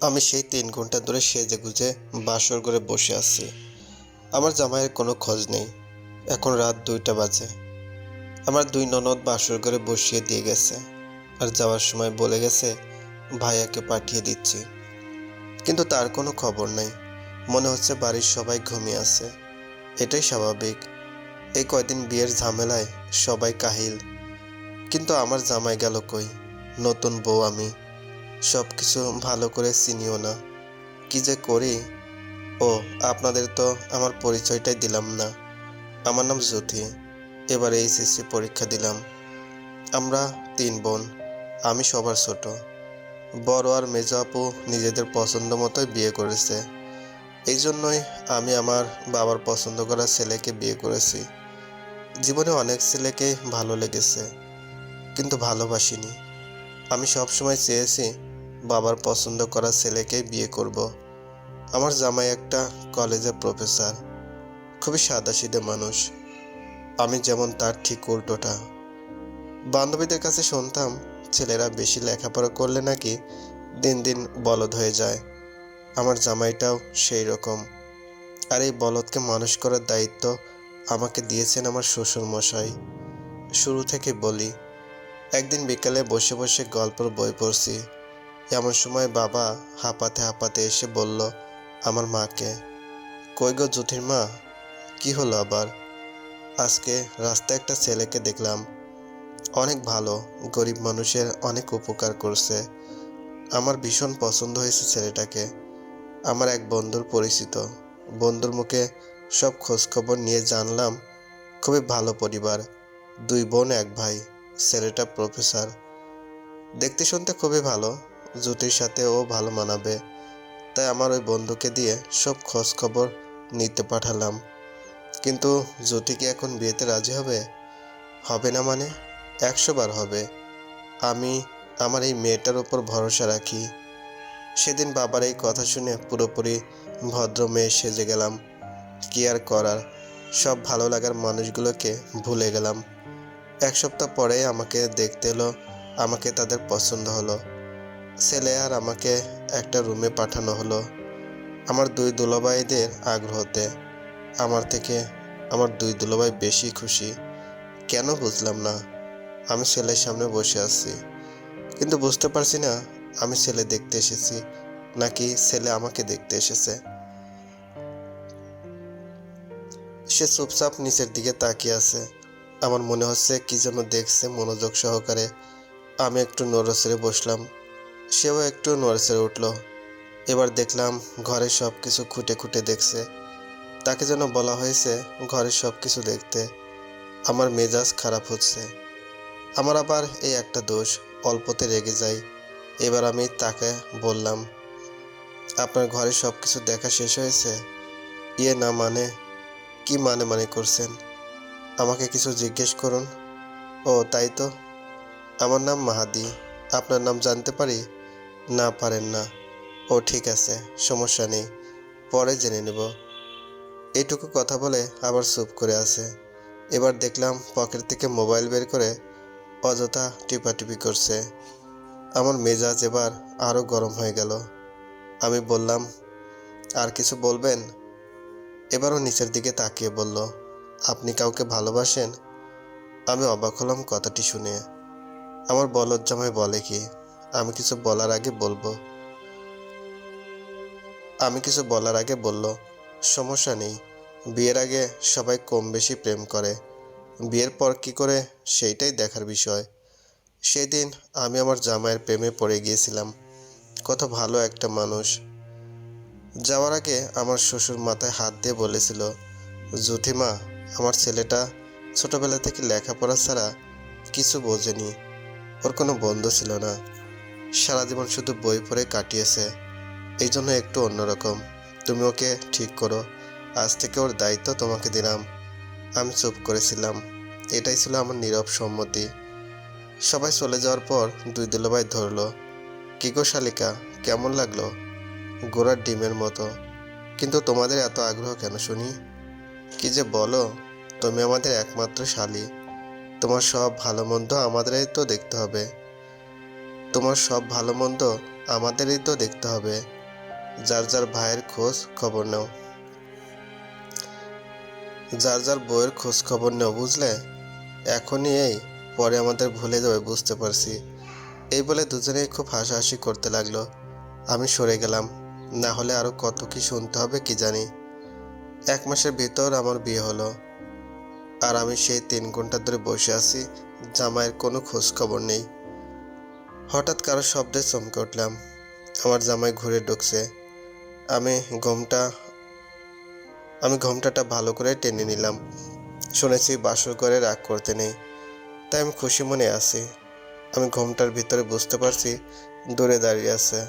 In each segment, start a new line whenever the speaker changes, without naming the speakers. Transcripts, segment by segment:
আমি সেই তিন ঘণ্টা ধরে সেজে গুজে বাসর করে বসে আছি। আমার জামাইয়ের কোনো খোঁজ নেই। এখন রাত দুইটা বাজে। আমার দুই ননদ বাসর করে বসিয়ে দিয়ে গেছে। আর যাওয়ার সময় বলে গেছে, ভাইয়াকে পাঠিয়ে দিচ্ছি। কিন্তু তার কোনো খবর নেই। মনে হচ্ছে বাড়ির সবাই ঘুমিয়ে আছে। এটাই স্বাভাবিক। এই কয়দিন বিয়ের ঝামেলায় সবাই কাহিল। কিন্তু আমার জামাই গেল কই? নতুন বউ আমি। সব কিছু ভালো করে চিনিও না। কি যে করি? ও, আপনাদের তো আমার পরিচয়টাই দিলাম না। আমার নাম জ্যোতি। এবার এইচএসসি পরীক্ষা দিলাম। আমরা তিন বোন। আমি সবার ছোট। বড় আর মেজো আপু নিজেদের পছন্দ মতোই বিয়ে করেছে। এই জন্যই আমি আমার বাবার পছন্দ করা ছেলেকে বিয়ে করেছি। জীবনে অনেক ছেলেকে ভালো লেগেছে, কিন্তু ভালোবাসিনি। আমি সবসময় চেয়েছি বাবার পছন্দ করা ছেলেকেই বিয়ে করব। আমার জামাই একটা কলেজের প্রফেসর। খুবই সাদাসিধে মানুষ। আমি যেমন তার ঠিক উল্টোটা। বান্ধবীদের কাছে শুনতাম, ছেলেরা বেশি লেখাপড়া করলে নাকি দিন দিন বলদ হয়ে যায়? আমার জামাইটাও সেই রকম। আর এই বলদকে মানুষ করার দায়িত্ব আমাকে দিয়েছেন আমার শ্বশুর মশাই শুরু থেকে বলি, একদিন বিকালে বসে বসে গল্পের বই পড়ছি। এমন সময় বাবা হাঁপাতে হাঁপাতে এসে বলল, আমার মাকে। কই গো জ্যোতির মা? কি হলো আবার? আজকে রাস্তায় একটা ছেলেকে দেখলাম। অনেক ভালো, গরিব মানুষের অনেক উপকার করছে। আমার ভীষণ পছন্দ হয়েছে ছেলেটাকে। আমার এক বন্ধুর পরিচিত। বন্ধুর মুখে সব খোঁজখবর নিয়ে জানলাম, খুবই ভালো পরিবার। দুই বোন, এক ভাই। ছেলেটা প্রফেসর। দেখতে শুনতে খুবই ভালো। জ্যোতির সাথে ও ভালো মানাবে। তাই আমার ওই বন্ধুকে দিয়ে সব খোঁজ খবর নিতে পাঠালাম। কিন্তু জ্যোতি কি এখন বিয়েতে রাজি হবে? হবে না মানে? একশো বার হবে। আমি আমার এই মেয়েটার উপর ভরসা রাখি। সেদিন বাবার এই কথা শুনে পুরোপুরি ভদ্র মেয়ে সেজে গেলাম। কি আর করার? সব ভালো লাগার মানুষগুলোকে ভুলে গেলাম। এক সপ্তাহ পরে আমাকে দেখতে এলো, আমাকে তাদের পছন্দ হলো। ছেলে আর আমাকে একটা রুমে পাঠানো হলো আমার দুই দুলাভাইদের আগ্রহতে। আমার থেকে আমার দুই দুলাভাই বেশি খুশি। কেন বুঝলাম না। আমি ছেলের সামনে বসে আছি। কিন্তু বুঝতে পারছি না আমি ছেলে দেখতে এসেছি নাকি ছেলে আমাকে দেখতে এসেছে। সে চুপচাপ নিচের দিকে তাকিয়ে আছে। আমার মনে হচ্ছে কি যেন দেখছে মনোযোগ সহকারে। আমি একটু নড়েচড়ে বসলাম। সেও একটু নড়েচড়ে উঠল। এবার দেখলাম ঘরের সব কিছু খুঁটে খুঁটে দেখছে। তাকে যেন বলা হয়েছে ঘরের সব কিছু দেখতে। আমার মেজাজ খারাপ হচ্ছে। আমার আবার এই একটা দোষ, অল্পতে রেগে যাই। এবার আমি তাকে বললাম, আপনার ঘরে সব কিছু দেখা শেষ হয়েছে? ইয়ে না মানে? কি মানে মানে করছেন? আমাকে কিছু জিজ্ঞেস করুন। ও, তাই তো। আমার নাম মাহাদি। আপনার নাম জানতে পারি? না পারেন না। ও ঠিক আছে, সমস্যা নেই। পরে জেনে নেব। এইটুকু কথা বলে আবার চুপ করে আছে। এবার দেখলাম পকেট থেকে মোবাইল বের করে অযথা টিপাটিপি করছে। আমার মেজাজ এবার আরও গরম হয়ে গেল। আমি বললাম, আর কিছু বলবেন? এবারও নিচের দিকে তাকিয়ে বলল, আপনি কাউকে ভালোবাসেন? আমি অবাক হলাম কথাটি শুনে। আমার বলদ জামাই বলে কি আমি কিছু বলার আগে বলব। আমি কিছু বলার আগে বলল, সমস্যা নেই। বিয়ের আগে সবাই কম বেশি প্রেম করে। বিয়ের পর কি করে, সেইটাই দেখার বিষয়। সেদিন আমি আমার জামাইয়ের প্রেমে পড়ে গিয়েছিলাম। কত ভালো একটা মানুষ। যাওয়ার আগে আমার শ্বশুর মাথায় হাত দিয়ে বলেছিল জ্যোতিমা আমার ছেলেটা ছোটবেলা থেকে লেখাপড়া ছাড়া কিছু বোঝেনি। ওর কোনো বন্ধু ছিল না। সারা জীবন শুধু বই পড়ে কাটিয়েছে। এই জন্য একটু অন্যরকম। তুমি ওকে ঠিক করো। আজ থেকে ওর দায়িত্ব তোমাকে দিলাম। আমি চুপ করেছিলাম। এটাই ছিল আমার নীরব সম্মতি। সবাই চলে যাওয়ার পর দুই দুলাভাই ধরলো। কি গো শালিকা, কেমন লাগল? গোড়ার ডিমের মতো। কিন্তু তোমাদের এত আগ্রহ কেন শুনি? কি যে বলো, তুমি আমাদের একমাত্র শালি। তোমার সব ভালো মন্দ আমাদেরই তো দেখতে হবে। তোমার সব ভালো মন্দ আমাদেরই তো দেখতে হবে। যার যার ভাইয়ের খোঁজ খবর নাও। যার যার বইয়ের খোঁজ খবর নেও, বুঝলে? এখনই এই, পরে আমাদের ভুলে যাবে, বুঝতে পারছি। এই বলে দুজনেই খুব হাসাহাসি করতে লাগল। আমি সরে গেলাম। না হলে আরও কত কি শুনতে হবে কি জানি। এক মাসের ভিতর আমার বিয়ে হলো। আর আমি সেই তিন ঘণ্টা ধরে বসে আছি, জামাইয়ের কোনো খোঁজ খবর নেই। হঠাৎ কারও শব্দে চমকে উঠলাম। আমার জামাই ঘুরে ঢুকছে। আমি ঘোমটা, আমি ঘোমটাটা ভালো করে টেনে নিলাম। শুনেছি বাসর করে রাগ করতে নেই, তাই আমি খুশি মনে আছি। আমি ঘোমটার ভিতরে বুঝতে পারছি দূরে দাঁড়িয়ে আছে।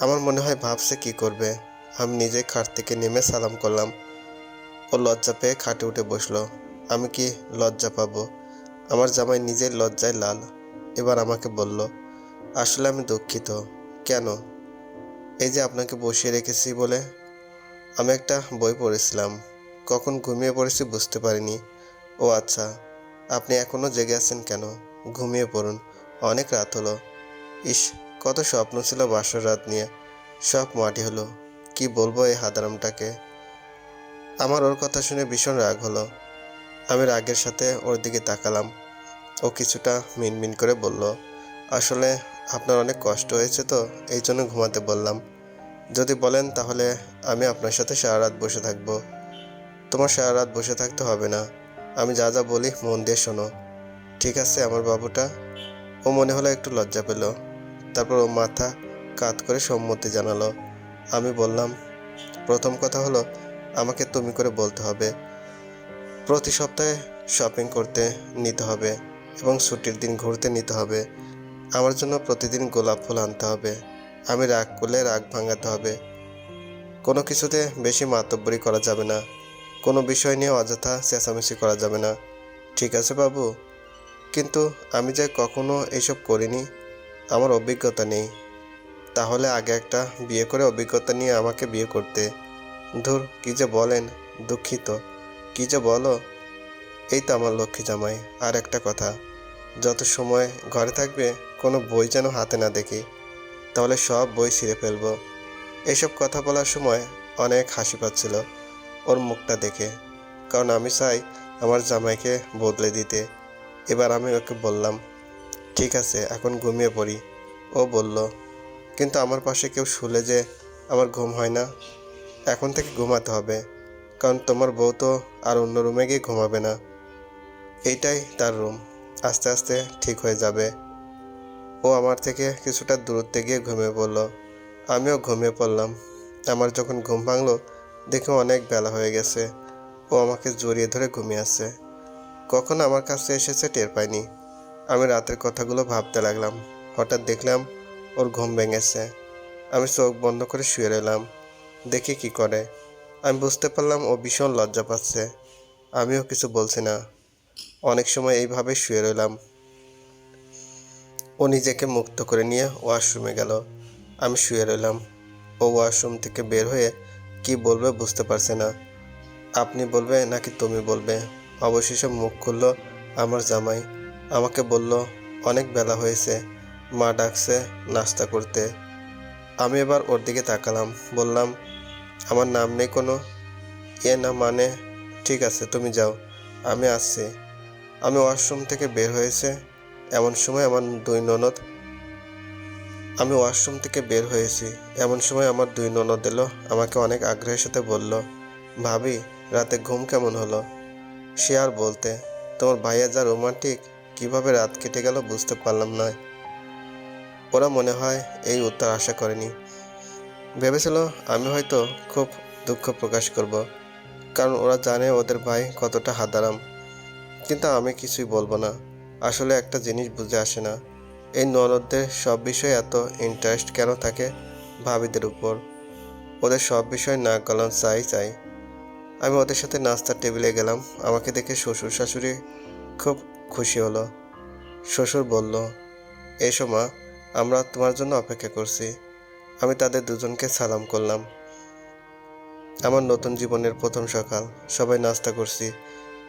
আমার মনে হয় ভাবছে কি করবে। আমি নিজে খাট থেকে নেমে সালাম করলাম। ও লজ্জা পেয়ে খাটে উঠে বসল। আমি কি লজ্জা পাবো? আমার জামাই নিজের লজ্জায় লাল। এবার আমাকে বলল আসলে আমি দুঃখিত। কেন? এই যে আপনাকে বসিয়ে রেখেছি বলে আমি একটা বই পড়েছিলাম। কখন ঘুমিয়ে পড়েছি বুঝতে পারিনি। ও আচ্ছা আপনি এখনও জেগে আছেন কেন? ঘুমিয়ে পড়ুন, অনেক রাত হলো। ইস, কত স্বপ্ন ছিল বাসর রাত নিয়ে। সব মাটি হলো। কি বলব এই হাদারামটাকে? আমার ওর কথা শুনে ভীষণ রাগ হলো। আমি রাগের সাথে ওর দিকে তাকালাম। ও কিছুটা মিনমিন করে বলল আসলে আপনার অনেক কষ্ট হয়েছে তো, এই জন্য ঘুমাতে বললাম। যদি বলেন তাহলে আমি আপনার সাথে সারা রাত বসে থাকব। তোমার সারা রাত বসে থাকতে হবে না। আমি যা যা বলি মন দিয়ে শোনো। ঠিক আছে আমার বাবুটা? ও মনে হলো একটু লজ্জা পেল। তারপর ও মাথা কাত করে সম্মতি জানালো। আমি বললাম, প্রথম কথা হলো আমাকে তুমি করে বলতে হবে। প্রতি সপ্তাহে শপিং করতে নিতে হবে এবং ছুটির দিন ঘুরতে নিতে হবে। আমার জন্য প্রতিদিন গোলাপ ফুল আনতে হবে। আমি রাগ করলে রাগ ভাঙাতে হবে। কোনো কিছুতে বেশি মাতব্বরি করা যাবে না। কোনো বিষয় নিয়ে অযথা চেঁচামেচি করা যাবে না। ঠিক আছে বাবু। কিন্তু আমি যে কখনো এইসব করিনি, আমার অভিজ্ঞতা নেই। তাহলে আগে একটা বিয়ে করে অভিজ্ঞতা নিয়ে আমাকে বিয়ে করতে। ধুর, কী যে বলেন, দুঃখিত। কী যে বলো? এই তো আমার লক্ষ্মী জামাই। আর একটা কথা, যত সময় ঘরে থাকবে কোনো বই যেন হাতে না দেখি, তাহলে সব বই ছিঁড়ে ফেলব। এইসব কথা বলার সময় অনেক হাসি পাচ্ছিল ওর মুখটা দেখে, কারণ আমি চাই আমার জামাইকে বদলে দিতে। এবার আমি ওকে বললাম, ঠিক আছে, এখন ঘুমিয়ে পড়ি। ও বলল, কিন্তু আমার পাশে কেউ শুলে যে আমার ঘুম হয় না, এখন থেকে ঘুমাতে হবে, কারণ তোমার বউ তো আর অন্য রুমে গিয়ে ঘুমাবে না। এইটাই তার রুম, আস্তে আস্তে ঠিক হয়ে যাবে। ও আমার থেকে কিছুটা দূরত্বে গিয়ে ঘুমিয়ে পড়ল। আমিও ঘুমিয়ে পড়লাম। আমার যখন ঘুম ভাঙলো, দেখে অনেক বেলা হয়ে গেছে। ও আমাকে জড়িয়ে ধরে ঘুমিয়ে আছে। কখন আমার কাছে এসেছে টের পাইনি। আমি রাতের কথাগুলো ভাবতে লাগলাম। হঠাৎ দেখলাম ওর ঘুম ভেঙেছে। আমি চোখ বন্ধ করে শুয়ে রইলাম। দেখি কি করে। আমি বুঝতে পারলাম ও ভীষণ লজ্জা পাচ্ছে। আমিও কিছু বলছি না। অনেক সময় এইভাবে শুয়ে রইলাম। ও নিজেকে মুক্ত করে নিয়ে ওয়াশরুমে গেল। আমি শুয়ে রইলাম। ও ওয়াশরুম থেকে বের হয়ে কি বলবে বুঝতে পারছে না। আপনি বলবে নাকি তুমি বলবে? অবশেষে মুখ খুলল আমার জামাই। আমাকে বলল, অনেক বেলা হয়েছে। মা ডাকছে নাস্তা করতে। আমি এবার ওর দিকে তাকালাম। বললাম, আমার নাম নেই কোনো? এ না মানে? ঠিক আছে, তুমি যাও। আমি আসছি। আমি ওয়াশরুম থেকে বের হয়েছে। এমন সময় আমার দুই ননদ, আমি ওয়াশরুম থেকে বের হয়েছি। এমন সময় আমার দুই ননদ এলো, আমাকে অনেক আগ্রহের সাথে বলল, ভাবি, রাতে ঘুম কেমন হলো? সে আর বলতে, তোমার ভাইয়া যা রোমান্টিক, কীভাবে রাত কেটে গেল বুঝতে পারলাম না। ওরা মনে হয় এই উত্তর আশা করেনি। ভেবেছিল, আমি হয়তো খুব দুঃখ প্রকাশ করব, কারণ ওরা জানে ওদের ভাই কতটা হাদারাম। কিন্তু আমি কিছুই বলব না। আসলে একটা জিনিস বুঝে আসে না। এই ননদদের সব বিষয়ে এত ইন্টারেস্ট কেন থাকে ভাবিদের উপর? ওদের সব বিষয় না গলান চাই চাই। আমি ওদের সাথে নাস্তার টেবিলে গেলাম। আমাকে দেখে শ্বশুর শাশুড়ি খুব খুশি হলো। শ্বশুর বলল, এসো মা, আমরা তোমার জন্য অপেক্ষা করছি। আমি তাদের দুজনকে সালাম করলাম। আমার নতুন জীবনের প্রথম সকাল। সবাই নাস্তা করছি।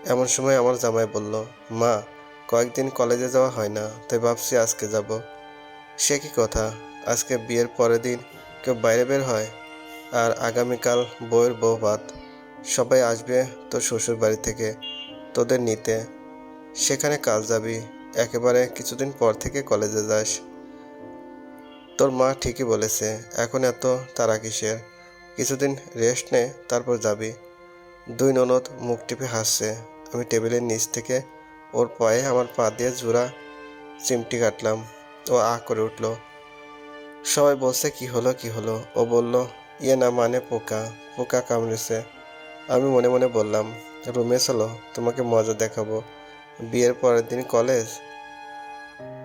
এমন সময় আমার জামাই বলল, মা কয়েকদিন কলেজে যাওয়া হয় না, তাই ভাবছি আজকে যাব। সে কি কথা? আজকে বিয়ের পরের দিন কেউ বাইরে বের হয়? আর আগামীকাল বউয়ের বউ ভাত। সবাই আসবে তোর শ্বশুর বাড়ি থেকে, তোদের নিতে। সেখানে কাল যাবি, একেবারে কিছুদিন পর থেকে কলেজে যাস। তোর মা ঠিকই বলেছে, এখন এত তারা কিসের? কিছুদিন রেস্ট নে, তারপর যাবি। দুই ননদ মুখ টিপে হাসছে, আমি টেবিলের নিচ থেকে ওর পায়ে আমার পা দিয়ে জোড়া চিমটি কাটলাম। ও আ করে উঠল। সবাই বলছে, কি হলো কি হলো? ও বলল ইয়ে না মানে পোকা পোকা কামড়েছে। আমি মনে মনে বললাম, রুমে চলো, তোমাকে মজা দেখাবো। বিয়ের পরের দিন কলেজ?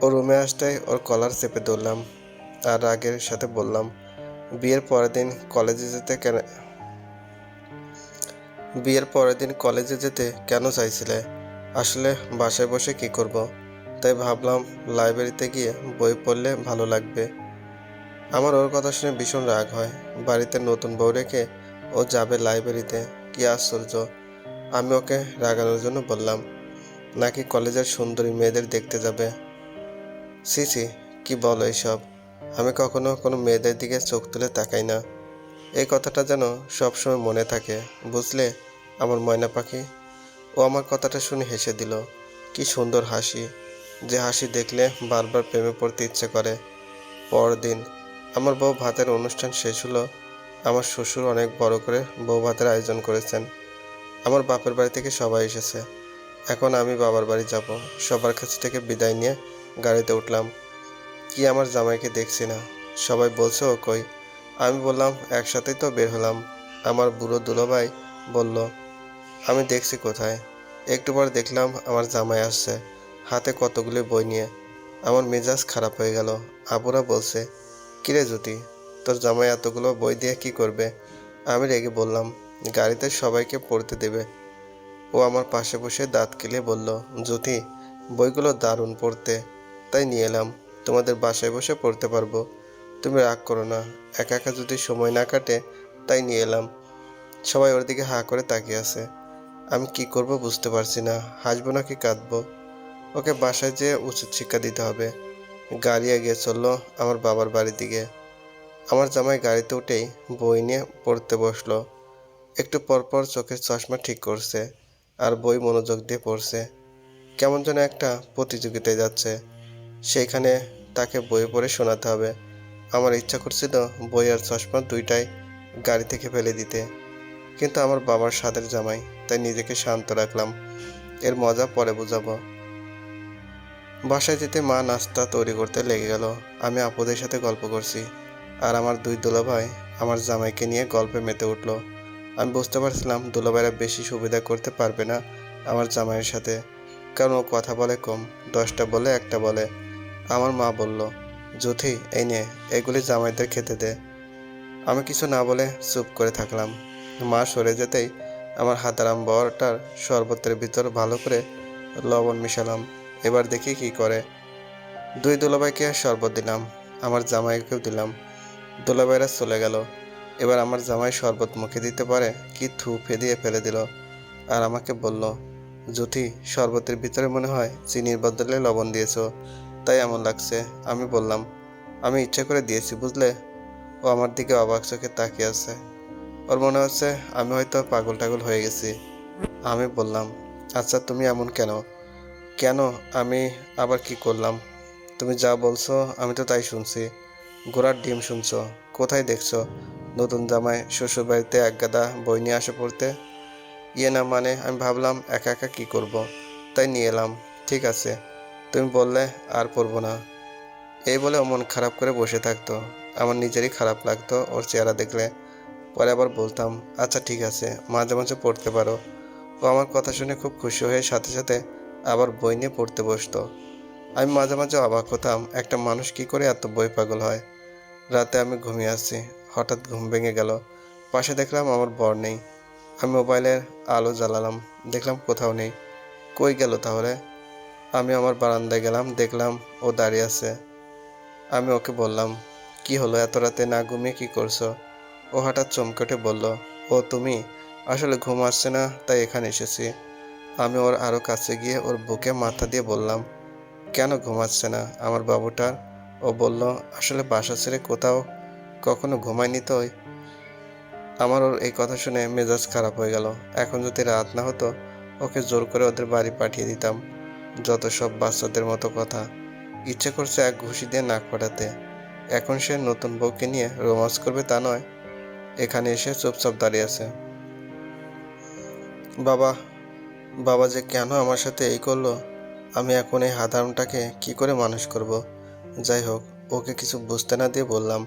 ও রুমে আসতেই ওর কলার চেপে ধরলাম আর রাগের সাথে বললাম, বিয়ের পরের দিন কলেজে যেতে কেন বিয়ের পরের দিন কলেজে যেতে কেন চাইছিলে? আসলে বাসায় বসে কি করব। তাই ভাবলাম লাইব্রেরিতে গিয়ে বই পড়লে ভালো লাগবে। আমার ওর কথা শুনে ভীষণ রাগ হয়। বাড়িতে নতুন বউ রেখে ও যাবে লাইব্রেরিতে, কি আশ্চর্য। আমি ওকে রাগানোর জন্য বললাম, নাকি কলেজের সুন্দরী মেয়েদের দেখতে যাবে? সি সি কি বলো এইসব আমি কখনো কোনো মেয়েদের দিকে চোখ তুলে তাকাই না। এই কথাটা যেন সবসময় মনে থাকে, বুঝলে, আমার ময়না পাখি? ও আমার কথাটা শুনে হেসে দিল, কি সুন্দর হাসি। যে হাসি দেখলে বারবার প্রেমে পড়তে ইচ্ছে করে। পরদিন আমার বউ ভাতের অনুষ্ঠান শেষ হলো। আমার শ্বশুর অনেক বড় করে বউ ভাতের আয়োজন করেছেন। আমার বাপের বাড়ি থেকে সবাই এসেছে। এখন আমি বাবার বাড়ি যাব। সবার কাছ থেকে বিদায় নিয়ে গাড়িতে উঠলাম। কি আমার জামাইকে দেখছি না। সবাই বলছে, ও কই? আমি বললাম, একসাথেই তো বের হলাম। আমার বুড়ো দুলোভাই বলল আমি দেখছি কোথায়। একটু পর দেখলাম আমার জামাই আসছে, হাতে কতগুলি বই নিয়ে। আমার মেজাজ খারাপ হয়ে গেল। আপুরা বলছে, কিরে জ্যোতি, তোর জামাই এতগুলো বই দিয়ে কি করবে? আমি রেগে বললাম, গাড়িতে সবাইকে পড়তে দেবে। ও আমার পাশে বসে দাঁত কিলে বলল, জ্যোতি, বইগুলো দারুণ পড়তে। তাই নিয়ে এলাম, তোমাদের বাসায় বসে পড়তে পারব। তুমি রাগ করো না, একা একা যদি সময় না কাটে, তাই নিয়ে এলাম। সবাই ওর দিকে হা করে তাকিয়ে আছে। আমি কি করব বুঝতে পারছি না। হাসবো নাকি কাঁদবো? ওকে বাসায় যেয়ে উচিত শিক্ষা দিতে হবে। গাড়ি এগিয়ে চলল আমার বাবার বাড়ির দিকে। আমার জামাই গাড়িতে উঠেই বই নিয়ে পড়তে বসল। একটু পরপর চোখের চশমা ঠিক করছে আর বই মনোযোগ দিয়ে পড়ছে। কেমন যেন একটা প্রতিযোগিতায় যাচ্ছে। সেইখানে তাকে বই পড়ে শোনাতে হবে। আমার ইচ্ছা করছিল বই আর চশমা দুইটাই গাড়ি থেকে ফেলে দিতে। কিন্তু আমার বাবার স্বাদের জামাই তাই নিজেকে শান্ত রাখলাম। এর মজা পরে বুঝাবো। বাসায় যেতে মা নাস্তা তৈরি করতে লেগে গেল। আমি আপুদের সাথে গল্প করছি। আর আমার দুই দুলাভাই আমার জামাইকে নিয়ে গল্পে মেতে উঠল। আমি বুঝতে পারছিলাম দুলাভাইরা বেশি সুবিধা করতে পারবে না আমার জামাইয়ের সাথে। কারণ ও কথা বলে কম, দশটা বলে, একটা বলে। আমার মা বলল, জ্যোতি, এই নে, এগুলি জামাইদের খেতে দে। আমি কিছু না বলে চুপ করে থাকলাম। মা সরে যেতেই আমার হাতারাম বরটার শরবতের ভিতর ভালো করে লবণ মিশালাম। এবার দেখি কি করে। দুই দুলাভাইকে শরবত দিলাম, আমার জামাইকেও দিলাম। দুলাভাইরা চলে গেল। এবার আমার জামাই শরবত মুখে দিতে পারে কি থু ফেদিয়ে ফেলে দিল। আর আমাকে বলল, জ্যোতি, শরবতের ভিতরে মনে হয় চিনির বদলে লবণ দিয়েছ। তাই এমন লাগছে। আমি বললাম, আমি ইচ্ছে করে দিয়েছি, বুঝলে? ও আমার দিকে অবাক চোখে তাকিয়ে আছে। ওর মনে হচ্ছে আমি হয়তো পাগল টাগল হয়ে গেছি। আমি বললাম আচ্ছা তুমি এমন কেন? কেন? আমি আবার কি করলাম? তুমি যা বলছো, আমি তো তাই শুনছি। ঘোড়ার ডিম শুনছো, কোথায় দেখছ? নতুন জামাই শ্বশুর বাড়িতে এক গাদা বই নিয়ে আসে পড়তে? ইয়ে না মানে আমি ভাবলাম, একা একা কি করব। তাই নিয়ে এলাম, ঠিক আছে। তুমি বললে, আর পড়ব না। এই বলে মন খারাপ করে বসে থাকতো। আমার নিজেরই খারাপ লাগতো ওর চেহারা দেখলে। পরে আবার বলতাম আচ্ছা ঠিক আছে, মাঝে মাঝে পড়তে পারো। ও আমার কথা শুনে খুব খুশি হয়ে সাথে সাথে আবার বই নিয়ে পড়তে বসতো। আমি মাঝে মাঝে অবাক হতাম, একটা মানুষ কি করে এত বই পাগল হয়? রাতে আমি ঘুমিয়ে আসছি, হঠাৎ ঘুম ভেঙে গেল। পাশে দেখলাম আমার বর নেই। আমি মোবাইলের আলো জ্বালালাম, দেখলাম কোথাও নেই। কই গেল তাহলে? আমি আমার বারান্দায় গেলাম, দেখলাম ও দাঁড়িয়ে আছে। আমি ওকে বললাম, কি হলো এত রাতে না ঘুমিয়ে কি করছ? ও হঠাৎ চমকে উঠে বলল, ও, তুমি? আসলে ঘুম আসছে না, তাই এখানে এসেছি। আমি ওর আরও কাছে গিয়ে ওর বুকে মাথা দিয়ে বললাম, কেন ঘুমাচ্ছে না, আমার বাবুটার? ও বলল, আসলে বাসা ছেড়ে কোথাও কখনো ঘুমায়নি তো? আমার ওর এই কথা শুনে মেজাজ খারাপ হয়ে গেল। এখন যদি রাত না হতো, ওকে জোর করে ওদের বাড়ি পাঠিয়ে দিতাম, যত সব বাচ্চাদের মতো কথা। ইচ্ছে করছে এক ঘুষি দিয়ে নাক ফাটাতে। এখন সে নতুন বউকে নিয়ে রোমান্স করবে তা নয়। এখানে এসে চুপচাপ দাঁড়িয়ে আছে। বাবা বাবা যে কেন আমার সাথে এই করল? আমি এখন এই হাদামটাকে কি করে মানুষ করব? যাই হোক, ওকে কিছু বুঝতে না দিয়ে বললাম,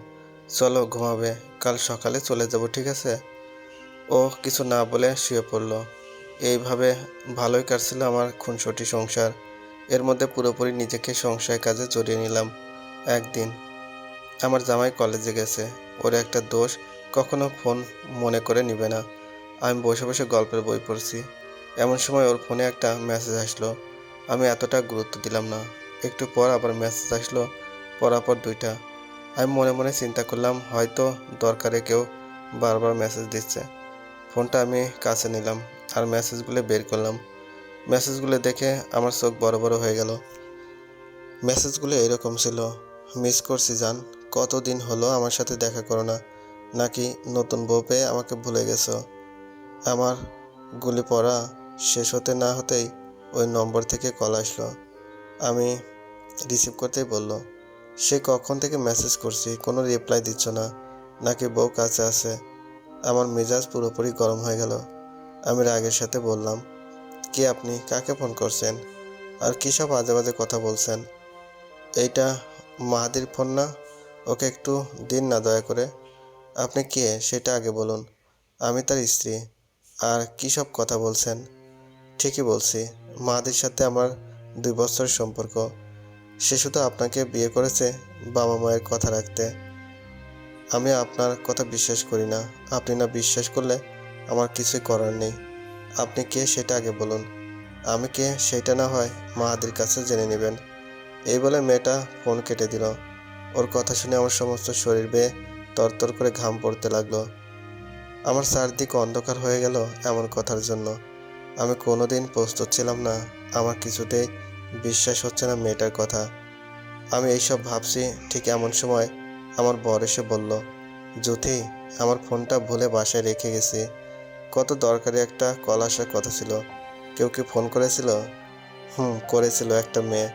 চলো ঘুমাবে, কাল সকালে চলে যাব, ঠিক আছে? ও কিছু না বলে শুয়ে পড়ল। এইভাবে ভালোই কাটছিল আমার খুনসটি সংসার। এর মধ্যে পুরোপুরি নিজেকে সংসার কাজে জড়িয়ে নিলাম। একদিন আমার জামাই কলেজে গেছে। ওর একটা দোষ কখনো ফোন মনে করে নিবে না। আমি বসে বসে গল্পের বই পড়ছি। এমন সময় ওর ফোনে একটা মেসেজ আসলো। আমি এতটা গুরুত্ব দিলাম না। একটু পর আবার মেসেজ আসলো পরাপর দুইটা। আমি মনে মনে চিন্তা করলাম, হয়তো দরকারে কেউ বারবার মেসেজ দিচ্ছে। ফোনটা আমি কাছে নিলাম আর মেসেজগুলো বের করলাম। মেসেজগুলো দেখে আমার চোখ বড় বড় হয়ে গেল। মেসেজগুলো এরকম ছিল মিস করছি জান, কতদিন হলো আমার সাথে দেখা করো না। নাকি নতুন বউ পেয়ে আমাকে ভুলে গেছো? আমার গুলি পড়া শেষ হতে না হতেই ওই নম্বর থেকে কল আসলো। আমি রিসিভ করতেই বলল, সে কখন থেকে মেসেজ করছি? কোনো রিপ্লাই দিচ্ছ না। নাকি বউ কাছে আছে? আমার মেজাজ পুরোপুরি গরম হয়ে গেল। আমি রাগের সাথে বললাম, কি আপনি? কাকে ফোন করছেন? আর কী সব আজে বাজে কথা বলছেন? এইটা মাহাদির ফোন না? ওকে একটু দিন না দয়া করে। আপনি কে? সেটা আগে বলুন। আমি তার স্ত্রী। আর কী সব কথা বলছেন? ঠিকই বলছি। মাহাদির সাথে আমার দুই বছর সম্পর্ক। সে শুধু আপনাকে বিয়ে করেছে বাবা মায়ের কথা রাখতে। আমি আপনার কথা বিশ্বাস করি না। আপনি না বিশ্বাস করলে আমার কিছুই করার নেই। আপনি কে সেটা আগে বলুন। আমি কে সেটা না হয় মাহাদির কাছে জেনে নেবেন। এই বলে মেয়েটা ফোন কেটে দিল। ওর কথা শুনে আমার সমস্ত শরীর বেয়ে তরতর করে ঘাম পড়তে লাগল। আমার চারদিক অন্ধকার হয়ে গেল এমন কথার জন্য। আমি কোনোদিন প্রস্তুত ছিলাম না, আমার কিছুতেই বিশ্বাস হচ্ছে না মেয়েটার কথা। আমি এইসব ভাবছি, ঠিক এমন সময় আমার বর এসে বলল, জ্যোতি, আমার ফোনটা ভুলে বাসায় রেখে গেছি। কত দরকারি একটা কল আসার কথা ছিল। কেউ কি ফোন করেছিল? হুম, করেছিল একটা মেয়ে।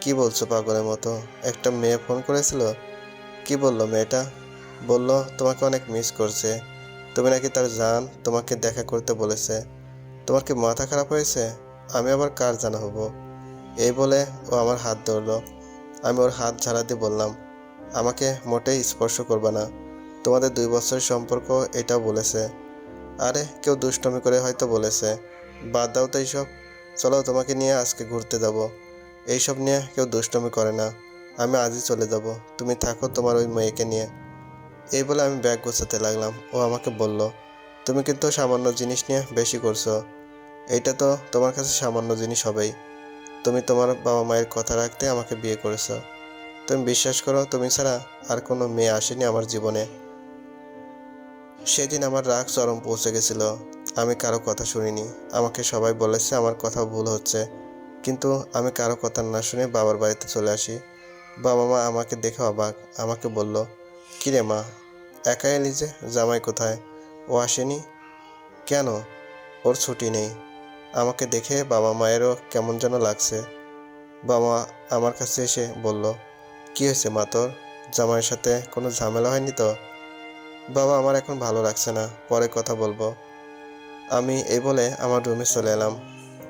কি বলছো পাগলের মতো? একটা মেয়ে ফোন করেছিল? কি বলল মেয়েটা? বলল, তোমাকে অনেক মিস করছে। তুমি নাকি তার জান, তোমাকে দেখা করতে বলেছে। তোমার কি মাথা খারাপ হয়েছে? আমি আবার কার জানা হব? এই বলে ও আমার হাত ধরলো। আমি ওর হাত ঝাড়া দিয়ে বললাম, আমাকে মোটেই স্পর্শ করবে না। তোমাদের দুই বছরের সম্পর্ক এটাও বলেছে। আরে, কেউ দুষ্টমি করে হয়তো বলেছে। বাদ দাও তো এইসব। চলো তোমাকে নিয়ে আজকে ঘুরতে যাব। এইসব নিয়ে কেউ দুষ্টমি করে না। আমি আজই চলে যাব। তুমি থাকো তোমার ওই মেয়েকে নিয়ে। এই বলে আমি ব্যাগ গোছাতে লাগলাম। ও আমাকে বলল, তুমি কিন্তু সামান্য জিনিস নিয়ে বেশি করছ। এইটা তো তোমার কাছে সামান্য জিনিস হবেই। তুমি তোমার বাবা মায়ের কথা রাখতে আমাকে বিয়ে করেছ। তুমি বিশ্বাস করো, তুমি ছাড়া আর কোনো মেয়ে আসেনি আমার জীবনে। সেদিন আমার রাগ চরম পৌঁছে গেছিল। আমি কারও কথা শুনিনি। আমাকে সবাই বলেছে আমার কথা ভুল হচ্ছে। কিন্তু আমি কারও কথা না শুনে বাবার বাড়িতে চলে আসি। বাবা মা আমাকে দেখে অবাক। আমাকে বলল কিরে মা একা এলি যে জামাই কোথায়? ও আসেনি? কেন? ওর ছুটি নেই। আমাকে দেখে বাবা মায়েরও কেমন যেন লাগছে। বাবা আমার কাছে এসে বলল, কি হয়েছে মা তোর? জামাইয়ের সাথে কোনো ঝামেলা হয়নি তো? বাবা, আমার এখন ভালো লাগছে না। পরে কথা বলব। আমি এই বলে আমার রুমে চলে এলাম।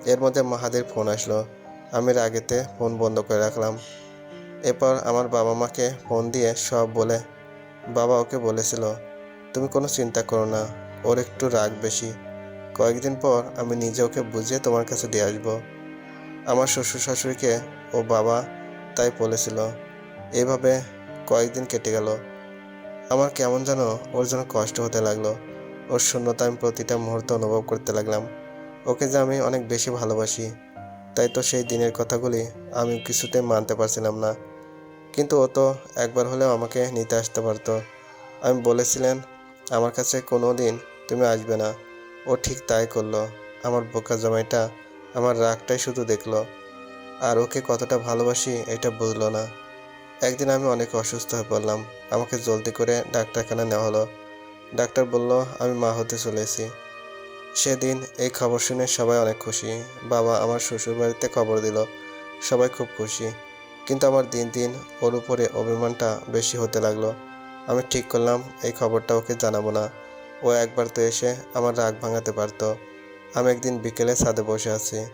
এর মধ্যে মাহাদের ফোন আসলো। আমি রাগেতে ফোন বন্ধ করে রাখলাম। এরপর আমার বাবা মাকে ফোন দিয়ে সব বলে বাবা ওকে বলেছিল, তুমি কোনো চিন্তা করো না, ওর একটু রাগ বেশি। কয়েকদিন পর আমি নিজে ওকে বুঝিয়ে তোমার কাছে দিয়ে আসব। আমার শ্বশুর শাশুড়িকে ও বাবা তাই বলেছিল এইভাবে কয়েকদিন কেটে গেল। আমার কেমন যেন ওর জন্য কষ্ট হতে লাগল। ওর শূন্যতা আমি প্রতিটা মুহূর্ত অনুভব করতে লাগলাম। ওকে যে আমি অনেক বেশি ভালোবাসি, তাই তো সেই দিনের কথাগুলি আমি কিছুতে মানতে পারছিলাম না। কিন্তু ও তো একবার হলেও আমাকে নিতে আসতে পারতো। আমি বলেছিলেন, আমার কাছে কোনো দিন তুমি আসবে না। ও ঠিক তাই করল। আমার বোকা জামাইটা আমার রাগটাই শুধু দেখল। আর ওকে কতটা ভালোবাসি এটা বুঝলো না। একদিন আমি অনেক অসুস্থ হয়ে পড়লাম। আমাকে জলদি করে ডাক্তারখানা নেওয়া হলো। ডাক্তার বলল, আমি মা হতে চলেছি। সেদিন এই খবর শুনে সবাই অনেক খুশি। বাবা আমার শ্বশুর বাড়িতে খবর দিল। সবাই খুব খুশি। কিন্তু আমার দিন দিন ওর উপরে অভিমানটা বেশি হতে লাগল। আমি ঠিক করলাম, এই খবরটা ওকে জানাব না। ও একবার তো এসে আমার রাগ ভাঙাতে পারতো। আমি একদিন বিকেলে ছাদে বসে আছি।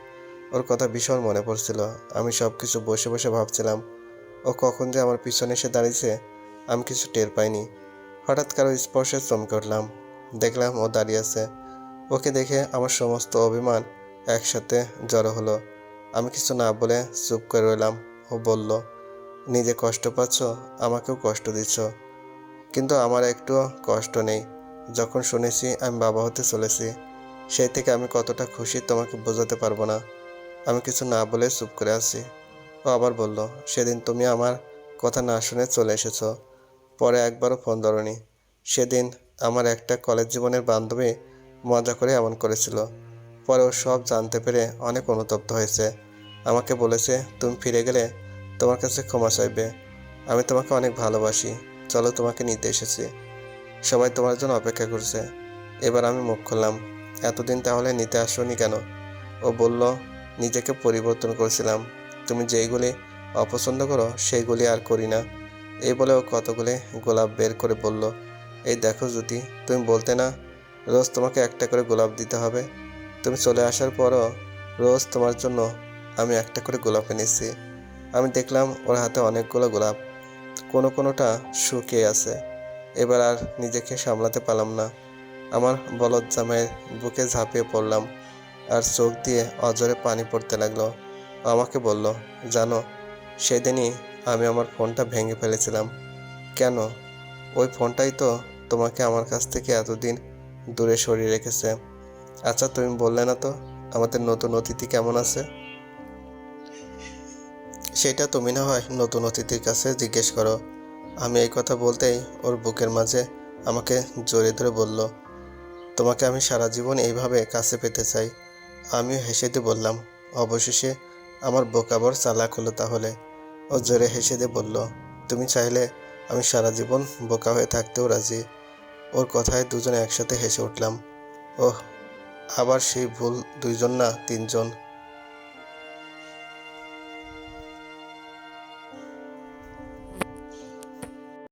ওর কথা ভীষণ মনে পড়ছিল। আমি সব কিছু বসে বসে ভাবছিলাম, ও কখন যে আমার পিছনে এসে দাঁড়িয়েছে, আমি কিছু টের পাইনি। হঠাৎ কারও স্পর্শে চমকে উঠলাম। দেখলাম ও দাঁড়িয়ে আছে। ওকে দেখে আমার সমস্ত অভিমান একসাথে জড়ো হলো। আমি কিছু না বলে চুপ করে রইলাম। ও বলল, নিজে কষ্ট পাচ্ছ, আমাকেও কষ্ট দিচ্ছ। কিন্তু আমার একটুও কষ্ট নেই। যখন শুনেছি আমি বাবা হতে চলেছি, সেই থেকে আমি কতটা খুশি তোমাকে বোঝাতে পারব না। আমি কিছু না বলে চুপ করে আছি। ও আবার বলল, সেদিন তুমি আমার কথা না শুনে চলে এসেছ। পরে একবারও ফোন ধরনি। সেদিন আমার একটা কলেজ জীবনের বান্ধবী মজা করে এমন করেছিল। পরে ও সব জানতে পেরে অনেক অনুতপ্ত হয়েছে। আমাকে বলেছে, তুমি ফিরে গেলে তোমার কাছে ক্ষমা চাইবে। আমি তোমাকে অনেক ভালোবাসি। চলো তোমাকে নিতে এসেছি। সবাই তোমার জন্য অপেক্ষা করছে। এবার আমি মুখ খুললাম। এতদিন তাহলে নিতে আসোনি কেন? ও বলল, নিজেকে পরিবর্তন করেছিলাম। তুমি যেইগুলি অপছন্দ করো সেইগুলি আর করি না। এই বলে ও কতগুলি গোলাপ বের করে বলল, এই দেখো জ্যোতি তুমি বলতে না, রোজ তোমাকে একটা করে গোলাপ দিতে হবে। তুমি চলে আসার পরও রোজ তোমার জন্য আমি একটা করে গোলাপ এনেছি। আমি দেখলাম ওর হাতে অনেকগুলো গোলাপ। কোনো কোনোটা শুকিয়ে আছে। এবার আর নিজেকে সামলাতে পারলাম না। আমার বলদ জামাইয়ের বুকে ঝাঁপিয়ে পড়লাম আর চোখ দিয়ে অজরে পানি পড়তে লাগল। আমাকে বলল, জানো, সেদিনই আমি আমার ফোনটা ভেঙে ফেলেছিলাম। কেন? ওই ফোনটাই তো তোমাকে আমার কাছ থেকে এতদিন দূরে সরিয়ে রেখেছে। আচ্ছা তুমি বললে না তো, আমাদের নতুন অতিথি কেমন আছে? সেটা তুমি না হয় নতুন অতিথির কাছে জিজ্ঞেস করো। আমি এই কথা বলতেই ওর বুকের মাঝে আমাকে জড়িয়ে ধরে বলল, তোমাকে আমি সারা জীবন এইভাবে কাছে পেতে চাই। আমিও হেসে দিয়ে বললাম, অবশেষে আমার বোকাবর চালাক হলো তাহলে। ও জোরে হেসে দিয়ে বলল, তুমি চাইলে আমি সারা জীবন বোকা হয়ে থাকতেও রাজি। ওর কথায় দুজনে একসাথে হেসে উঠলাম, ওহ, আবার সেই ভুল দুইজন না তিনজন?